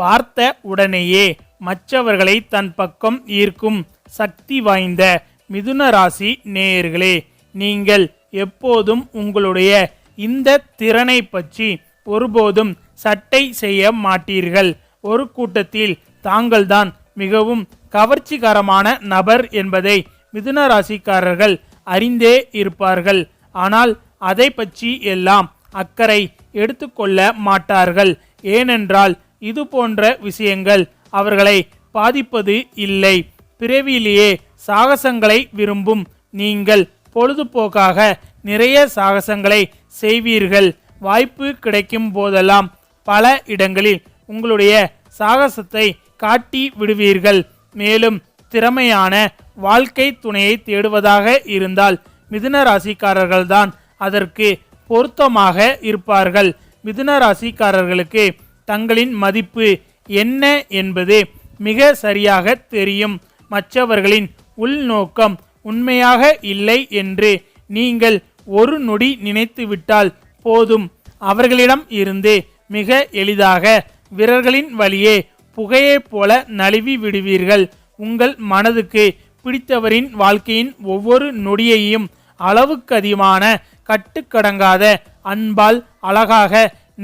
பார்த்த உடனேயே மற்றவர்களை தன் பக்கம் ஈர்க்கும் சக்தி வாய்ந்த மிதுன ராசி நேயர்களே நீங்கள் எப்போதும் உங்களுடைய இந்த திறனை பற்றி ஒருபோதும் சட்டை செய்ய மாட்டீர்கள். ஒரு கூட்டத்தில் தாங்கள்தான் மிகவும் கவர்ச்சிகரமான நபர் என்பதை மிதுன ராசிக்காரர்கள் அறிந்தே இருப்பார்கள். ஆனால் அதை பற்றி எல்லாம் அக்கறை எடுத்துக்கொள்ள மாட்டார்கள். ஏனென்றால் இது போன்ற விஷயங்கள் அவர்களை பாதிப்பது இல்லை. பிறவியிலேயே சாகசங்களை விரும்பும் நீங்கள் பொழுதுபோக்காக நிறைய சாகசங்களை செய்வீர்கள். வாய்ப்பு கிடைக்கும் போதெல்லாம் பல இடங்களில் உங்களுடைய சாகசத்தை காட்டி விடுவீர்கள். மேலும் திறமையான வாழ்க்கை துணையை தேடுவதாக இருந்தால் மிதுன ராசிக்காரர்கள்தான் அதற்கு பொருத்தமாக இருப்பார்கள். மிதுன ராசிக்காரர்களுக்கு தங்களின் மதிப்பு என்ன என்பது மிக சரியாக தெரியும். மற்றவர்களின் உள்நோக்கம் உண்மையாக இல்லை என்று நீங்கள் ஒரு நொடி நினைத்துவிட்டால் போதும். அவர்களிடம் இருந்து மிக எளிதாக விரல்களின் வழியே புகையைப் போல நழுவி விடுவீர்கள். உங்கள் மனதுக்கு பிடித்தவரின் வாழ்க்கையின் ஒவ்வொரு நொடியையும் அளவுக்கு அதிகமான கட்டுக்கடங்காத அன்பால் அழகாக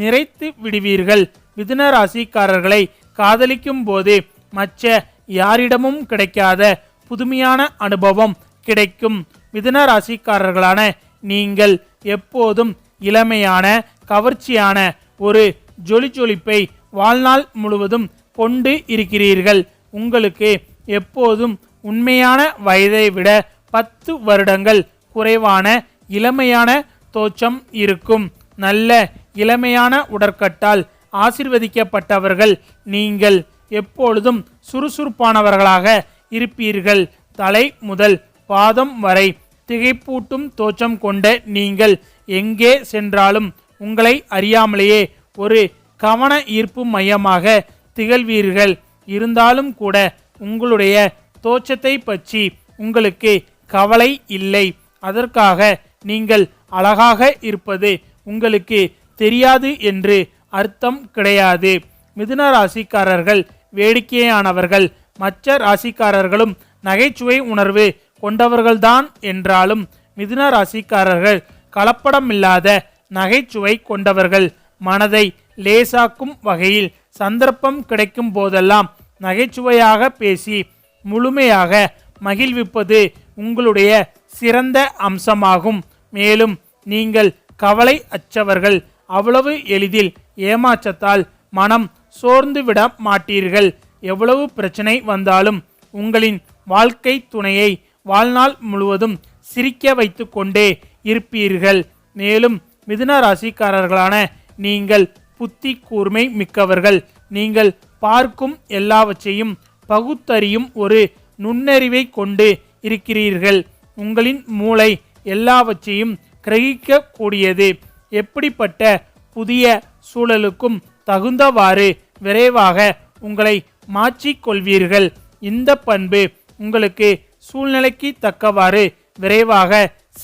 நிறைத்து விடுவீர்கள். மிதுன ராசிக்காரர்களை காதலிக்கும் போது மற்ற யாரிடமும் கிடைக்காத புதுமையான அனுபவம் கிடைக்கும். மிதுன ராசிக்காரர்களான நீங்கள் எப்போதும் இளமையான கவர்ச்சியான ஒரு ஜொலி ஜொலிப்பை வாழ்நாள் முழுவதும் கொண்டு இருக்கிறீர்கள். உங்களுக்கு எப்போதும் உண்மையான வயதை விட பத்து வருடங்கள் குறைவான இளமையான தோற்றம் இருக்கும். நல்ல இளமையான உடற்கட்டால் ஆசிர்வதிக்கப்பட்டவர்கள் நீங்கள் எப்பொழுதும் சுறுசுறுப்பானவர்களாக இருப்பீர்கள். தலை முதல் பாதம் வரை திகைப்பூட்டும் தோற்றம் கொண்ட நீங்கள் எங்கே சென்றாலும் உங்களை அறியாமலேயே ஒரு கவன ஈர்ப்பு மையமாக திகழ்வீர்கள். இருந்தாலும் கூட உங்களுடைய தோற்றத்தை பற்றி உங்களுக்கு கவலை இல்லை. அதற்காக நீங்கள் அழகாக இருப்பது உங்களுக்கு தெரியாது என்று அர்த்தம் கிடையாது. மிதுன ராசிக்காரர்கள் வேடிக்கையானவர்கள். மற்ற ராசிக்காரர்களும் நகைச்சுவை உணர்வு கொண்டவர்கள்தான் என்றாலும் மிதுன ராசிக்காரர்கள் கலப்படமில்லாத நகைச்சுவை கொண்டவர்கள். மனதை லேசாக்கும் வகையில் சந்தர்ப்பம் கிடைக்கும் போதெல்லாம் நகைச்சுவையாக பேசி முழுமையாக மகிழ்விப்பது உங்களுடைய சிறந்த அம்சமாகும். மேலும் நீங்கள் கவலை அச்சவர்கள் அவ்வளவு எளிதில் ஏமாற்றத்தால் மனம் சோர்ந்து விட மாட்டீர்கள். எவ்வளவு பிரச்சனை வந்தாலும் உங்களின் வாழ்க்கை துணையை வாழ்நாள் முழுவதும் சிரிக்க வைத்து கொண்டே இருப்பீர்கள். மேலும் மிதுன ராசிக்காரர்களான நீங்கள் புத்தி கூர்மை மிக்கவர்கள். நீங்கள் பார்க்கும் எல்லாவற்றையும் பகுத்தறியும் ஒரு நுண்ணறிவை கொண்டு இருக்கிறீர்கள். உங்களின் மூளை எல்லாவற்றையும் கிரகிக்கக்கூடியது. எப்படிப்பட்ட புதிய சூழலுக்கும் தகுந்தவாறு விரைவாக உங்களை மாற்றிக்கொள்வீர்கள். இந்த பண்பு உங்களுக்கு சூழ்நிலைக்கு தக்கவாறு விரைவாக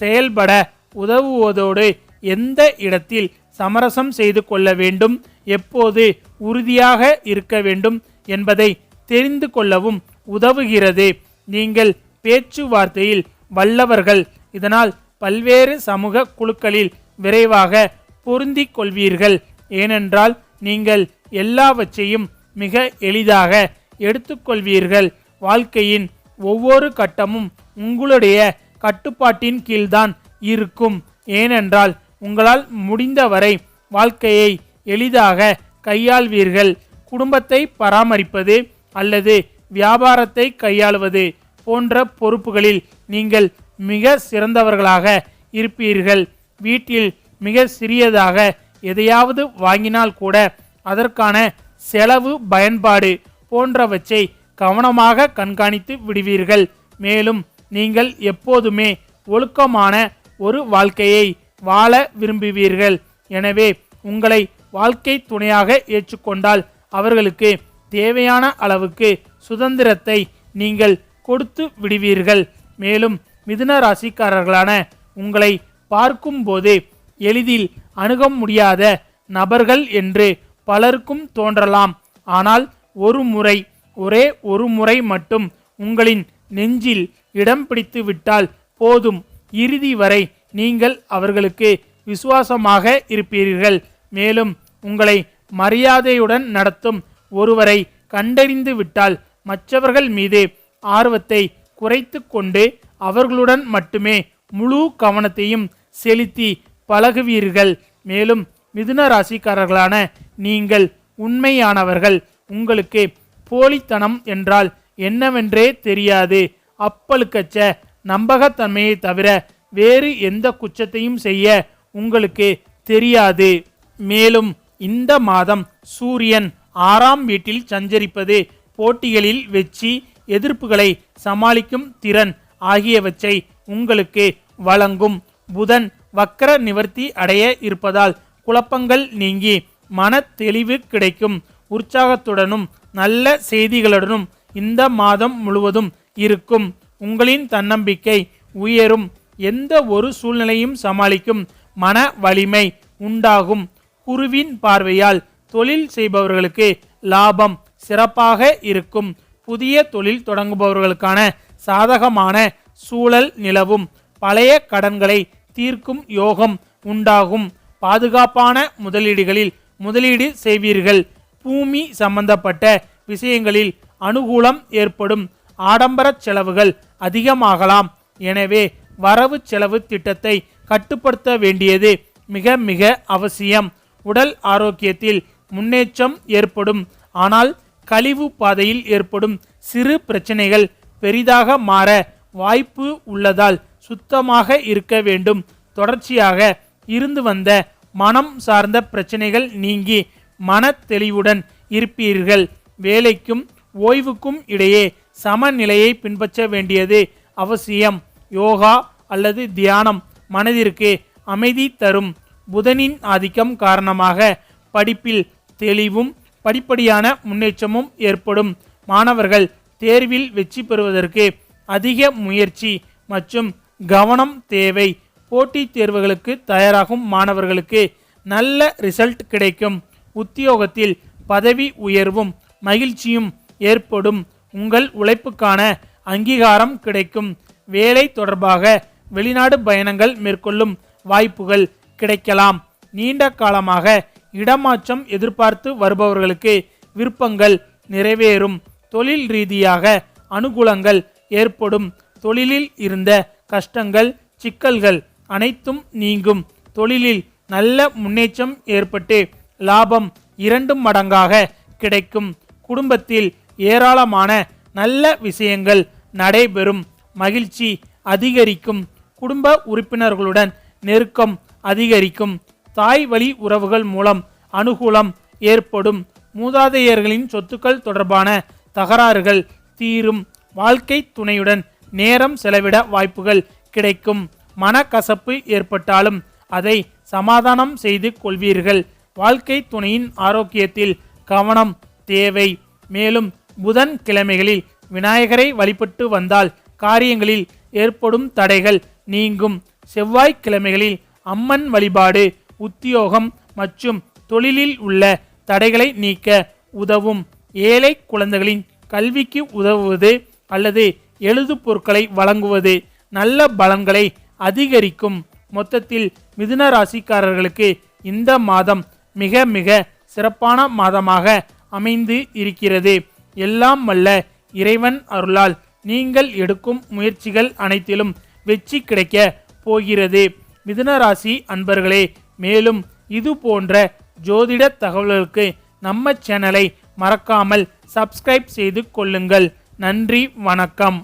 செயல்பட உதவுவதோடு எந்த இடத்தில் சமரசம் செய்து கொள்ள வேண்டும் எப்போது உறுதியாக இருக்க வேண்டும் என்பதை தெரிந்து கொள்ளவும் உதவுகிறது. நீங்கள் பேச்சுவார்த்தையில் வல்லவர்கள். இதனால் பல்வேறு சமூக குழுக்களில் விரைவாக பொருந்திக் கொள்வீர்கள். ஏனென்றால் நீங்கள் எல்லாவற்றையும் மிக எளிதாக எடுத்துக்கொள்வீர்கள். வாழ்க்கையின் ஒவ்வொரு கட்டமும் உங்களுடைய கட்டுப்பாட்டின் கீழ்தான் இருக்கும். ஏனென்றால் உங்களால் முடிந்தவரை வாழ்க்கையை எளிதாக கையாள்வீர்கள். குடும்பத்தை பராமரிப்பது அல்லது வியாபாரத்தை கையாளுவது போன்ற பொறுப்புகளில் நீங்கள் மிக சிறந்தவர்களாக இருப்பீர்கள். வீட்டில் மிக சிறியதாக எதையாவது வாங்கினால் கூட அதற்கான செலவு பயன்பாடு போன்றவற்றை கவனமாக கண்காணித்து விடுவீர்கள். மேலும் நீங்கள் எப்போதுமே ஒழுக்கமான ஒரு வாழ்க்கையை வாழ விரும்புவீர்கள். எனவே உங்களை வாழ்க்கை துணையாக ஏற்றுக்கொண்டால் அவர்களுக்கு தேவையான அளவுக்கு சுதந்திரத்தை நீங்கள் கொடுத்து விடுவீர்கள். மேலும் மிதுன ராசிக்காரர்களான உங்களை பார்க்கும்போது எளிதில் அணுக முடியாத நபர்கள் என்று பலருக்கும் தோன்றலாம். ஆனால் ஒரு முறை ஒரே ஒரு முறை மட்டும் உங்களின் நெஞ்சில் இடம் பிடித்து விட்டால் போதும். இறுதி வரை நீங்கள் அவர்களுக்கு விசுவாசமாக இருப்பீர்கள். மேலும் உங்களை மரியாதையுடன் நடத்தும் ஒருவரை கண்டறிந்து விட்டால் மற்றவர்கள் மீது ஆர்வத்தை குறைத்து கொண்டு அவர்களுடன் மட்டுமே முழு கவனத்தையும் செலுத்தி பழகுவீர்கள். மேலும் மிதுன ராசிக்காரர்களான நீங்கள் உண்மையானவர்கள். உங்களுக்கு போலித்தனம் என்றால் என்னவென்றே தெரியாது. அப்பழுக்கச்ச நம்பகத்தன்மையை தவிர வேறு எந்த குற்றத்தையும் செய்ய உங்களுக்கு தெரியாது. மேலும் இந்த மாதம் சூரியன் ஆறாம் வீட்டில் சஞ்சரிப்பது போட்டிகளில் வெற்றி எதிர்ப்புகளை சமாளிக்கும் திறன் ஆகியவற்றை உங்களுக்கு வழங்கும். புதன் வக்கர நிவர்த்தி அடைய இருப்பதால் குழப்பங்கள் நீங்கி மன தெளிவு கிடைக்கும். உற்சாகத்துடனும் நல்ல செய்திகளுடனும் இந்த மாதம் முழுவதும் இருக்கும். உங்களின் தன்னம்பிக்கை உயரும். எந்த ஒரு சூழ்நிலையும் சமாளிக்கும். மன வலிமை உண்டாகும். குருவின் பார்வையால் தொழில் செய்பவர்களுக்கு லாபம் சிறப்பாக இருக்கும். புதிய தொழில் தொடங்குபவர்களுக்கான சாதகமான சூழல் நிலவும். பழைய கடன்களை தீர்க்கும் யோகம் உண்டாகும். பாதுகாப்பான முதலீடுகளில் முதலீடு செய்வீர்கள். பூமி சம்பந்தப்பட்ட விஷயங்களில் அனுகூலம் ஏற்படும். ஆடம்பர செலவுகள் அதிகமாகலாம். எனவே வரவு செலவு திட்டத்தை கட்டுப்படுத்த வேண்டியது மிக மிக அவசியம். உடல் ஆரோக்கியத்தில் முன்னேற்றம் ஏற்படும். ஆனால் கழிவு பாதையில் ஏற்படும் சிறு பிரச்சனைகள் பெரிதாக மாற வாய்ப்பு உள்ளதால் சுத்தமாக இருக்க வேண்டும். தொடர்ச்சியாக இருந்து வந்த மனம் சார்ந்த பிரச்சனைகள் நீங்கி மன தெளிவுடன் இருப்பீர்கள். வேலைக்கும் ஓய்வுக்கும் இடையே சமநிலையை பின்பற்ற வேண்டியது அவசியம். யோகா அல்லது தியானம் மனதிற்கு அமைதி தரும் புதனின் ஆதிக்கம் காரணமாக படிப்பில் தெளிவும் படிப்படியான முன்னேற்றமும் ஏற்படும். மாணவர்கள் தேர்வில் வெற்றி பெறுவதற்கு அதிக முயற்சி மற்றும் கவனம் தேவை. போட்டித் தேர்வுகளுக்கு தயாராகும் மாணவர்களுக்கு நல்ல ரிசல்ட் கிடைக்கும். உத்தியோகத்தில் பதவி உயர்வும் மகிழ்ச்சியும் ஏற்படும். உங்கள் உழைப்புக்கான அங்கீகாரம் கிடைக்கும். வேலை தொடர்பாக வெளிநாடு பயணங்கள் மேற்கொள்ளும் வாய்ப்புகள் கிடைக்கலாம். நீண்ட காலமாக இடமாற்றம் எதிர்பார்த்து வருபவர்களுக்கு விருப்பங்கள் நிறைவேறும். தொழில் ரீதியாக அனுகூலங்கள் ஏற்படும். தொழிலில் இருந்த கஷ்டங்கள் சிக்கல்கள் அனைத்தும் நீங்கும். தொழிலில் நல்ல முன்னேற்றம் ஏற்பட்டு லாபம் இரண்டு மடங்காக கிடைக்கும். குடும்பத்தில் ஏராளமான நல்ல விஷயங்கள் நடைபெறும். மகிழ்ச்சி அதிகரிக்கும். குடும்ப உறுப்பினர்களுடன் நெருக்கம் அதிகரிக்கும். தாய் வழி உறவுகள் மூலம் அனுகூலம் ஏற்படும். மூதாதையர்களின் சொத்துக்கள் தொடர்பான தகராறுகள் தீரும். வாழ்க்கை துணையுடன் நேரம் செலவிட வாய்ப்புகள் கிடைக்கும். மனக்கசப்பு ஏற்பட்டாலும் அதை சமாதானம் செய்து கொள்வீர்கள். வாழ்க்கை துணையின் ஆரோக்கியத்தில் கவனம் தேவை. மேலும் புதன் கிழமைகளில் விநாயகரை வழிபட்டு வந்தால் காரியங்களில் ஏற்படும் தடைகள் நீங்கும். செவ்வாய்க்கிழமைகளில் அம்மன் வழிபாடு உத்தியோகம் மற்றும் தொழிலில் உள்ள தடைகளை நீக்க உதவும். ஏழை குழந்தைகளின் கல்விக்கு உதவுவது அல்லது எழுது பொருட்களை வழங்குவது. நல்ல பலன்களை அதிகரிக்கும். மொத்தத்தில் மிதுன ராசிக்காரர்களுக்கு இந்த மாதம் மிக மிக சிறப்பான மாதமாக அமைந்து இருக்கிறது. எல்லாம் வல்ல இறைவன் அருளால் நீங்கள் எடுக்கும் முயற்சிகள் அனைத்திலும் வெற்றி கிடைக்க போகிறது. மிதுன ராசி அன்பர்களே மேலும் இது போன்ற ஜோதிட தகவல்களுக்கு நம்ம சேனலை மறக்காமல் சப்ஸ்கிரைப் செய்து கொள்ளுங்கள். நன்றி வணக்கம்.